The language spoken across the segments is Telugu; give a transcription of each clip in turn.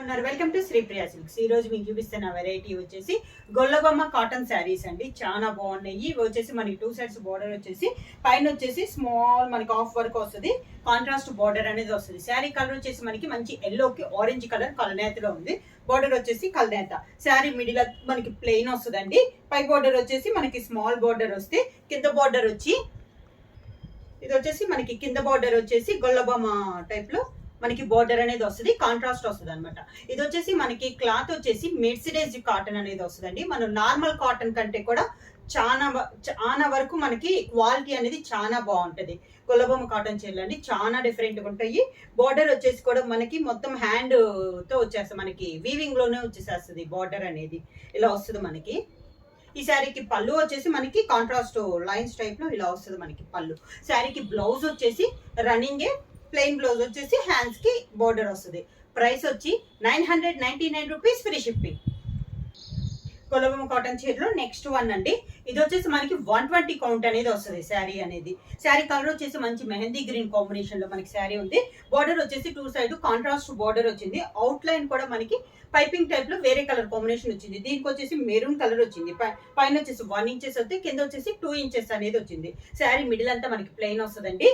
ఉన్నారు. వెల్కమ్ టు శ్రీప్రియా సిల్క్స్ ఈ రోజు మీకు చూపిస్తున్న వెరైటీ వచ్చేసి గొల్లబొమ్మ కాటన్ శారీస్ అండి. చాలా బాగున్నాయి. ఇవి వచ్చేసి మనకి టూ సైడ్స్ బార్డర్ వచ్చేసి పైన వచ్చేసి స్మాల్ మనకి ఆఫ్ వర్క్ వస్తుంది. కాంట్రాస్ట్ బార్డర్ అనేది వస్తుంది. శారీ కలర్ వచ్చేసి మనకి మంచి ఎల్లోకి ఆరెంజ్ కలర్ కలనేతలో ఉంది. బార్డర్ వచ్చేసి కలనేత. శారీ మిడిల్ మనకి ప్లెయిన్ వస్తుందండి. పై బార్డర్ వచ్చేసి మనకి స్మాల్ బార్డర్ వస్తే కింద బార్డర్ వచ్చి ఇది వచ్చేసి మనకి కింద బార్డర్ వచ్చేసి గొల్లబొమ్మ టైప్లో మనకి బోర్డర్ అనేది వస్తుంది కాంట్రాస్ట్ వస్తుంది అనమాట ఇది వచ్చేసి మనకి క్లాత్ వచ్చేసి మెర్సిడైజ్ కాటన్ అనేది వస్తుందండి. మనం నార్మల్ కాటన్ కంటే కూడా చాలా వ- చాలా వరకు మనకి క్వాలిటీ అనేది చాలా బాగుంటుంది. గొల్లబొమ్మ కాటన్ చీరలు అండి చాలా డిఫరెంట్గా ఉంటాయి. బార్డర్ వచ్చేసి కూడా మనకి మొత్తం హ్యాండ్తో వచ్చేస్తుంది. మనకి వీవింగ్లోనే వచ్చేసేస్తుంది బార్డర్ అనేది. ఇలా వస్తుంది మనకి. ఈ శారీకి పళ్ళు వచ్చేసి మనకి కాంట్రాస్ట్ లైన్స్ టైప్లో ఇలా వస్తుంది మనకి పళ్ళు. శారీకి బ్లౌజ్ వచ్చేసి రన్నింగే ప్లెయిన్ బ్లౌజ్ వచ్చేసి హ్యాండ్స్కి బోర్డర్ వస్తుంది. ప్రైస్ వచ్చి nine hundred ninety nine rupees free shipping కొలబొమ్మ cotton చీరలో నెక్స్ట్ వన్ అండి. ఇది వచ్చేసి మనకి వన్ ట్వంటీ కౌంట్ అనేది వస్తుంది శారీ అనేది. శారీ కలర్ వచ్చేసి మంచి మెహందీ గ్రీన్ కాంబినేషన్లో మనకి శారీ ఉంది. బార్డర్ వచ్చేసి టూ సైడ్ కాంట్రాస్ట్ బార్డర్ వచ్చింది. అవుట్ లైన్ కూడా మనకి పైపింగ్ టైప్లో వేరే కలర్ కాంబినేషన్ వచ్చింది. దీనికి వచ్చేసి మెరూన్ కలర్ వచ్చింది. పైన వచ్చేసి వన్ ఇంచెస్ వస్తే కింద వచ్చేసి టూ ఇంచెస్ అనేది వచ్చింది. శారీ మిడిల్ అంతా మనకి ప్లెయిన్ వస్తుందండి.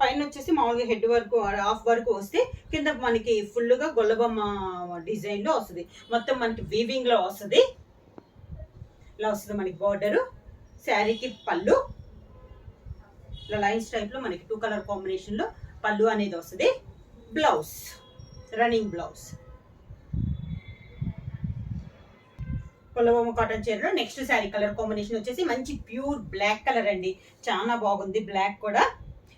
పైన వచ్చేసి మామూలుగా హెడ్ వర్క్ హాఫ్ వర్క్ వస్తే కింద మనకి ఫుల్గా గొల్లబొమ్మ డిజైన్లో వస్తుంది. మొత్తం మనకి వీవింగ్లో వస్తుంది. ఇలా వస్తుంది మనకి బార్డరు శారీకి పళ్ళు. ఇలా లైన్స్ టైప్లో మనకి టూ కలర్ కాంబినేషన్లో పళ్ళు అనేది వస్తుంది. బ్లౌజ్ రన్నింగ్ బ్లౌజ్ కొల్లబొమ్మ కాటన్ చీరలో నెక్స్ట్ శారీ కలర్ కాంబినేషన్ వచ్చేసి మంచి ప్యూర్ బ్లాక్ కలర్ అండి. చాలా బాగుంది బ్లాక్ కూడా.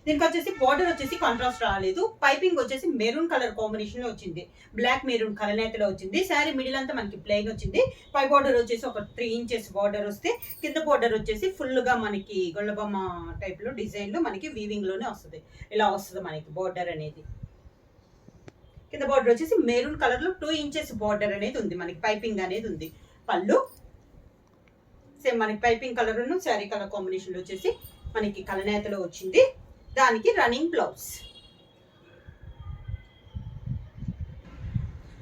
దీనికి వచ్చేసి బార్డర్ వచ్చేసి కాంట్రాస్ట్ రాలేదు. పైపింగ్ వచ్చేసి మెరూన్ కలర్ కాంబినేషన్లో వచ్చింది. బ్లాక్ మెరూన్ కలనేతలో వచ్చింది. శారీ మిడిల్ అంతా మనకి ప్లెయిన్ వచ్చింది. పై బార్డర్ వచ్చేసి ఒక త్రీ ఇంచెస్ బార్డర్ వస్తే కింద బార్డర్ వచ్చేసి ఫుల్గా మనకి గొల్లబొమ్మ టైప్లో డిజైన్లో మనకి వీవింగ్లోనే వస్తుంది. ఇలా వస్తుంది మనకి బార్డర్ అనేది. కింద బార్డర్ వచ్చేసి మెరూన్ కలర్లో టూ ఇంచెస్ బార్డర్ అనేది ఉంది. మనకి పైపింగ్ అనేది ఉంది. పళ్ళు. సేమ్ మనకి పైపింగ్ కలర్ శారీ కలర్ కాంబినేషన్లో వచ్చేసి మనకి కలనేతలో వచ్చింది. దానికి running blouse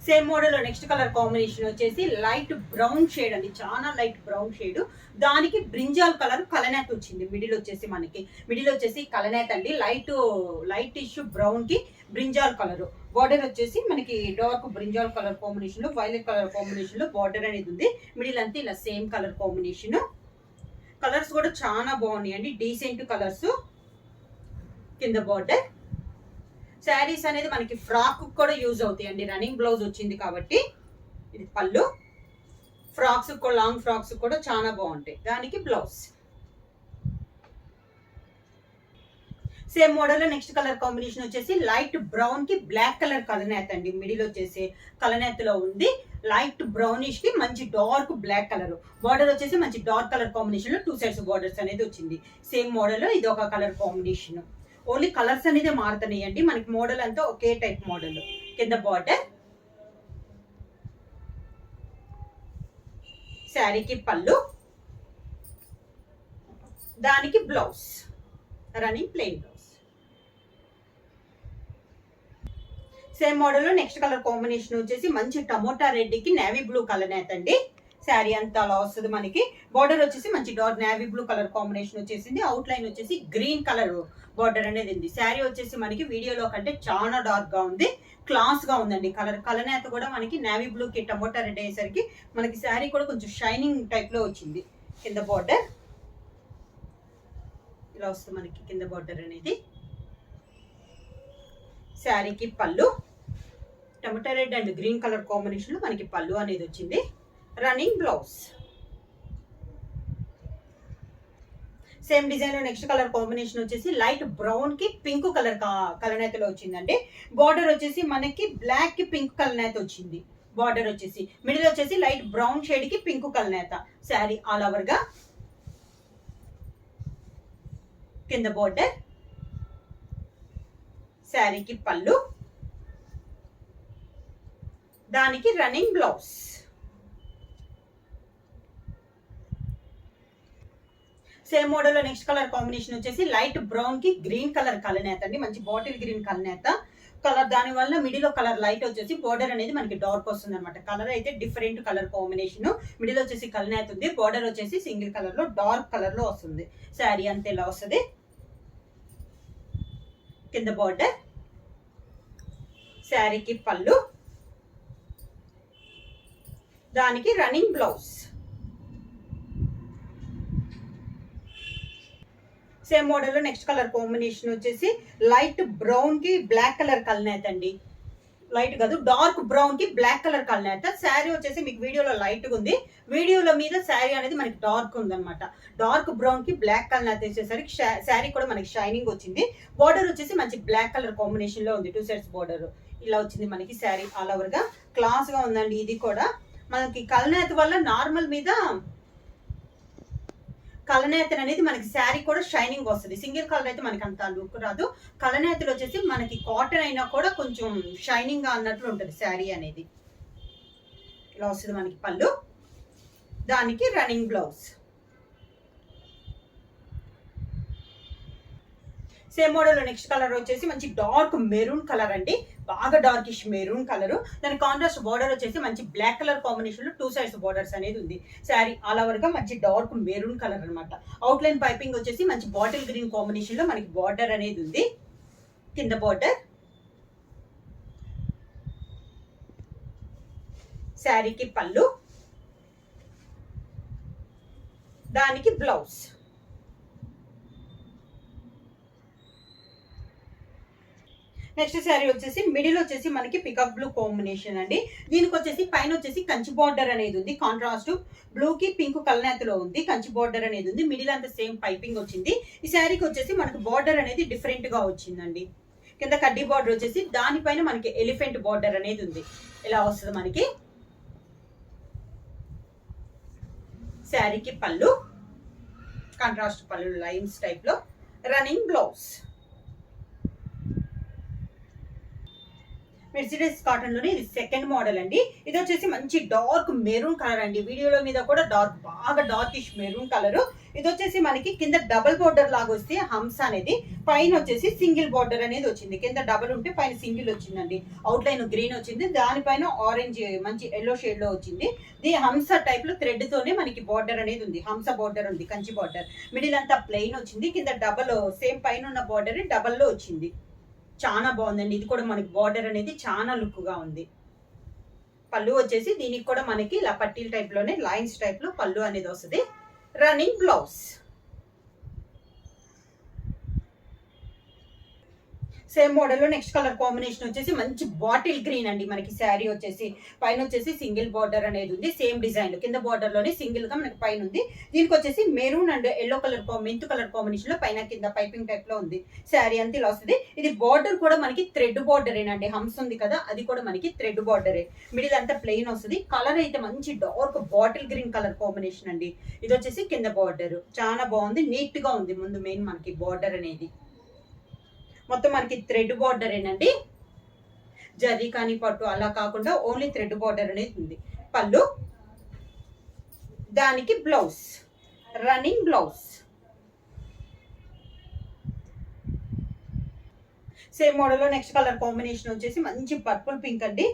same model next colour combination వచ్చేసి లైట్ బ్రౌన్ షేడ్ అండి. చాలా లైట్ బ్రౌన్ షేడ్ దానికి బ్రింజాల్ కలర్ కలనేత వచ్చింది. మిడిల్ వచ్చేసి మనకి. మిడిల్ వచ్చేసి కలనేత అండి. లైట్ లైట్ ఇష్యూ బ్రౌన్కి బ్రింజాల్ కలర్ బార్డర్ వచ్చేసి మనకి డార్క్ బ్రింజాల్ కలర్ కాంబినేషన్లో వైలెట్ కలర్ కాంబినేషన్లో బార్డర్ అనేది ఉంది. మిడిల్ అంతా ఇలా సేమ్ కలర్ కాంబినేషన్ కలర్స్ కూడా చాలా బాగున్నాయి అండి డీసెంట్ కలర్స్ కింద బార్డర్ శారీస్ అనేది మనకి ఫ్రాక్ కూడా యూజ్ అవుతాయి అండి రన్నింగ్ బ్లౌజ్ వచ్చింది కాబట్టి ఇది పళ్ళు. ఫ్రాక్స్ కూడా లాంగ్ ఫ్రాక్స్ కూడా చాలా బాగుంటాయి. దానికి blouse same model next colour combination వచ్చేసి లైట్ బ్రౌన్కి బ్లాక్ కలర్ కలనేత అండి. మిడిల్ వచ్చేసి కలనేత్లో ఉంది. లైట్ బ్రౌనిష్కి మంచి డార్క్ బ్లాక్ కలర్ బార్డర్ వచ్చేసి మంచి డార్క్ కలర్ కాంబినేషన్లో టూ సైడ్స్ బార్డర్స్ అనేది వచ్చింది. సేమ్ మోడల్ ఇది ఒక కలర్ కాంబినేషన్ ఓన్లీ కలర్స్ అనేది మారుతున్నాయి అండి మనకి మోడల్ అంతా ఒకే టైప్ మోడల్ కింద బార్డర్. శారీకి పళ్ళు. దానికి blouse. Running plain blouse. Same model next colour combination వచ్చేసి మంచి టమోటా రెడ్డికి నేవీ బ్లూ కలర్ నేతండి. శారీ అంతా అలా వస్తుంది మనకి. బార్డర్ వచ్చేసి మంచి dark navy blue colour combination వచ్చేసింది. అవుట్ లైన్ వచ్చేసి గ్రీన్ కలర్ బార్డర్ అనేది ఉంది. శారీ వచ్చేసి మనకి వీడియోలో కంటే చాలా డార్క్గా ఉంది. క్లాస్గా ఉందండి కలర్ కలనేత కూడా మనకి నేవీ బ్లూ కి టమోటా రెడ్ అయ్యేసరికి మనకి శారీ కూడా కొంచెం షైనింగ్ టైప్లో వచ్చింది కింద బార్డర్ ఇలా వస్తుంది మనకి కింద బార్డర్ అనేది. శారీకి పళ్ళు. Tomato red and green colour కాంబినేషన్లో మనకి పళ్ళు అనేది వచ్చింది. రన్నింగ్ బ్లౌజ్ సేమ్ డిజైన్లో నెక్స్ట్ కలర్ కాంబినేషన్ వచ్చేసి లైట్ బ్రౌన్కి పింక్ కలర్ కలనేతలో వచ్చిందండి. బార్డర్ వచ్చేసి మనకి బ్లాక్కి పింక్ కలనేత వచ్చింది. బార్డర్ వచ్చేసి మిడిల్ వచ్చేసి లైట్ బ్రౌన్ షేడ్కి పింక్ కలనేత శారీ ఆల్ ఓవర్గా కింద బార్డర్ శారీకి పళ్ళు దానికి రన్నింగ్ బ్లౌజ్ సేమ్ మోడల్లో నెక్స్ట్ కలర్ కాంబినేషన్ వచ్చేసి లైట్ బ్రౌన్కి గ్రీన్ కలర్ కలనేత అండి. మంచి బాటిల్ గ్రీన్ కలనేత కలర్ దాని వల్ల మిడిల్ కలర్ లైట్ వచ్చేసి బోర్డర్ అనేది మనకి డార్క్ వస్తుంది అనమాట కలర్ అయితే డిఫరెంట్ కలర్ కాంబినేషన్ మిడిల్ వచ్చేసి కల్నేత్ ఉంది. బోర్డర్ వచ్చేసి సింగిల్ కలర్లో డార్క్ కలర్లో వస్తుంది. శారీ అంతే ఇలా వస్తుంది. కింద బోర్డర్ శారీకి పళ్ళు. దానికి రన్నింగ్ బ్లౌజ్ సేమ్ మోడల్లో నెక్స్ట్ కలర్ కాంబినేషన్ వచ్చేసి లైట్ బ్రౌన్కి బ్లాక్ కలర్ కల్నేత అండి. లైట్ కాదు డార్క్ బ్రౌన్కి బ్లాక్ కలర్ కల్నేత. శారీ వచ్చేసి మీకు వీడియోలో లైట్గా ఉంది. వీడియోలో మీద శారీ అనేది మనకి డార్క్ ఉందన్నమాట. డార్క్ బ్రౌన్కి బ్లాక్ కలర్ వచ్చేసరికి శారీ కూడా మనకి షైనింగ్ వచ్చింది. బార్డర్ వచ్చేసి మంచి బ్లాక్ కలర్ కాంబినేషన్లో ఉంది. Two sides border. ఇలా వచ్చింది మనకి శారీ ఆల్ ఓవర్గా. క్లాస్గా ఉందండి ఇది కూడా. మనకి కలనేత వల్ల నార్మల్ మీద కలనేతలు అనేది మనకి శారీ కూడా షైనింగ్ వస్తుంది. సింగిల్ కలర్ అయితే మనకి అంత లుక్ రాదు. కలనేతలు వచ్చేసి మనకి కాటన్ అయినా కూడా కొంచెం షైనింగ్గా అన్నట్లు ఉంటుంది శారీ అనేది. ఇలా వస్తుంది మనకి పళ్ళు. దానికి running blouse. Same model next colour వచ్చేసి మంచి డార్క్ మెరూన్ కలర్ అండి. బాగా డార్కిష్ మెరూన్ కలర్. దాని కాంట్రాస్ట్ బార్డర్ వచ్చేసి మంచి బ్లాక్ కలర్ కాంబినేషన్లో టూ సైడ్స్ బార్డర్స్ అనేది ఉంది. శారీ ఆల్ ఓవర్గా మంచి డార్క్ మెరూన్ కలర్ అనమాట అవుట్ లైన్ పైపింగ్ వచ్చేసి మంచి బాటిల్ గ్రీన్ కాంబినేషన్లో మనకి బార్డర్ అనేది ఉంది. కింద బార్డర్ శారీకి పళ్ళు. దానికి బ్లౌజ్ నెక్స్ట్ శారీ వచ్చేసి మిడిల్ వచ్చేసి మనకి పికప్ బ్లూ కాంబినేషన్ అండి. దీనికి వచ్చేసి పైన వచ్చేసి కంచి బార్డర్ అనేది ఉంది. కాంట్రాస్ట్ బ్లూ కి పింక్ కలనేతలో ఉంది. కంచి బార్డర్ అనేది ఉంది. మిడిల్ అంతా సేమ్ పైపింగ్ వచ్చింది. ఈ శారీకి వచ్చేసి మనకి బార్డర్ అనేది డిఫరెంట్గా వచ్చిందండి. కింద కడ్డీ బార్డర్ వచ్చేసి దానిపైన మనకి ఎలిఫెంట్ బార్డర్ అనేది ఉంది. ఇలా వస్తుంది మనకి. శారీకి పళ్ళు. కాంట్రాస్ట్ పళ్ళు లైన్స్ టైప్లో. రన్నింగ్ బ్లౌజ్ మెర్సిడెస్ కాటన్లోనే ఇది సెకండ్ మోడల్ అండి. ఇది వచ్చేసి మంచి డార్క్ మెరూన్ కలర్ అండి. వీడియోలో మీద కూడా డార్క్ బాగా డార్కిష్ మెరూన్ కలర్ ఇది వచ్చేసి మనకి కింద డబుల్ బోర్డర్ లాగా వస్తే హంస అనేది పైన వచ్చేసి సింగిల్ బోర్డర్ అనేది వచ్చింది. కింద డబుల్ ఉంటే పైన సింగిల్ వచ్చిందండి. అవుట్ లైన్ గ్రీన్ వచ్చింది. దానిపైన ఆరెంజ్ మంచి ఎల్లో షేడ్లో వచ్చింది. ఇది హంస టైప్లో థ్రెడ్ తోనే మనకి బార్డర్ అనేది ఉంది. హంస బార్డర్ ఉంది కంచి బార్డర్ మిడిల్ అంతా ప్లెయిన్ వచ్చింది. కింద డబల్ సేమ్ పైన ఉన్న బార్డర్ డబల్లో వచ్చింది. చాలా బాగుందండి. ఇది కూడా మనకి బార్డర్ అనేది చాలా లుక్గా ఉంది. పళ్ళు వచ్చేసి దీనికి కూడా మనకి ఇలా పట్టీల టైప్లోనే లైన్స్ టైప్లో పళ్ళు అనేది వస్తుంది. రన్నింగ్ బ్లౌజ్ సేమ్ మోడల్లో నెక్స్ట్ కలర్ కాంబినేషన్ వచ్చేసి మంచి బాటిల్ గ్రీన్ అండి మనకి శారీ వచ్చేసి. పైన వచ్చేసి సింగిల్ బార్డర్ అనేది ఉంది. సేమ్ డిజైన్ కింద బార్డర్ సింగిల్గా సింగిల్గా మనకి పైన ఉంది. దీనికి వచ్చేసి maroon and yellow colour mint colour కాంబినేషన్లో పైన కింద పైపింగ్ టైప్లో ఉంది. శారీ అంతా ఇలా వస్తుంది. ఇది బార్డర్ కూడా మనకి థ్రెడ్ బార్డర్ ఏనండి హంస్ ఉంది కదా అది కూడా మనకి థ్రెడ్ బార్డరే మిడిల్ అంతా ప్లెయిన్ వస్తుంది. కలర్ అయితే మంచి dark bottle green colour combination అండి. ఇది వచ్చేసి కింద బార్డర్ చాలా బాగుంది. నీట్గా ఉంది. ముందు మెయిన్ మనకి బార్డర్ అనేది. మొత్తం మనకి థ్రెడ్ బార్డర్ ఏనండి? జరీ కానీ పట్టు అలా కాకుండా ఓన్లీ థ్రెడ్ బార్డర్ అనేది ఉంది. పళ్ళు. దానికి బ్లౌజ్. Running blouse. సేమ్ మోడల్లో నెక్స్ట్ కలర్ కాంబినేషన్ వచ్చేసి మంచి పర్పుల్ పింక్ అండి.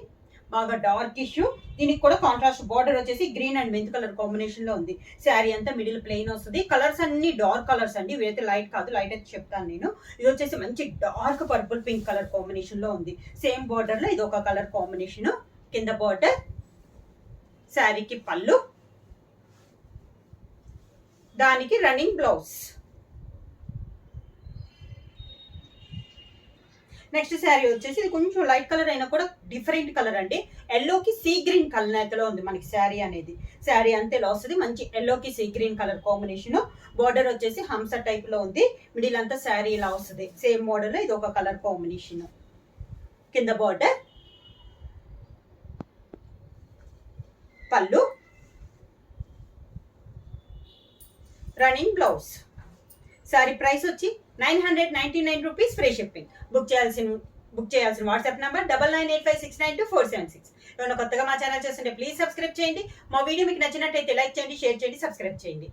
బాగా డార్క్ ఇష్యూ. దీనికి కూడా కాంట్రాస్ట్ బార్డర్ వచ్చేసి గ్రీన్ అండ్ మెంత్ కలర్ కాంబినేషన్లో ఉంది. శారీ అంతా మిడిల్ ప్లెయిన్ వస్తుంది. కలర్స్ అన్ని డార్క్ కలర్స్ అండి. ఇవైతే లైట్ కాదు లైట్ అయితే చెప్తాను నేను. ఇది వచ్చేసి మంచి డార్క్ పర్పుల్ పింక్ కలర్ కాంబినేషన్లో ఉంది. సేమ్ బార్డర్లో ఇది ఒక కలర్ కాంబినేషన్ కింద బార్డర్ శారీకి పళ్ళు. దానికి రన్నింగ్ బ్లౌజ్ నెక్స్ట్ శారీ వచ్చేసి ఇది కొంచెం లైట్ కలర్ అయినా కూడా డిఫరెంట్ కలర్ అండి. ఎల్లోకి సీ గ్రీన్ కలర్ నేతలో ఉంది మనకి శారీ అనేది. శారీ అంతే వస్తుంది. మంచి ఎల్లోకి sea green colour combination. Border వచ్చేసి హంస టైప్లో ఉంది. మిడిల్ అంతా శారీ ఇలా వస్తుంది. సేమ్ మోడల్ ఇది ఒక కలర్ కాంబినేషన్. కింద బార్డర్. పళ్ళు. Running blouse. సారీ ప్రైస్ వచ్చి nine hundred ninety nine rupees free shipping. Book చేయాల్సిన బుక్ చేయాల్సిన WhatsApp number double nine eight five six nine two four seven six. ఏమైనా కొత్తగా మా ఛానల్ చేస్తుంటే ప్లీజ్ సబ్స్క్రైబ్ చేయండి. మా వీడియో మీకు నచ్చినట్టయితే లైక్ చేయండి షేర్ చేయండి సబ్స్క్రైబ్ చేయండి.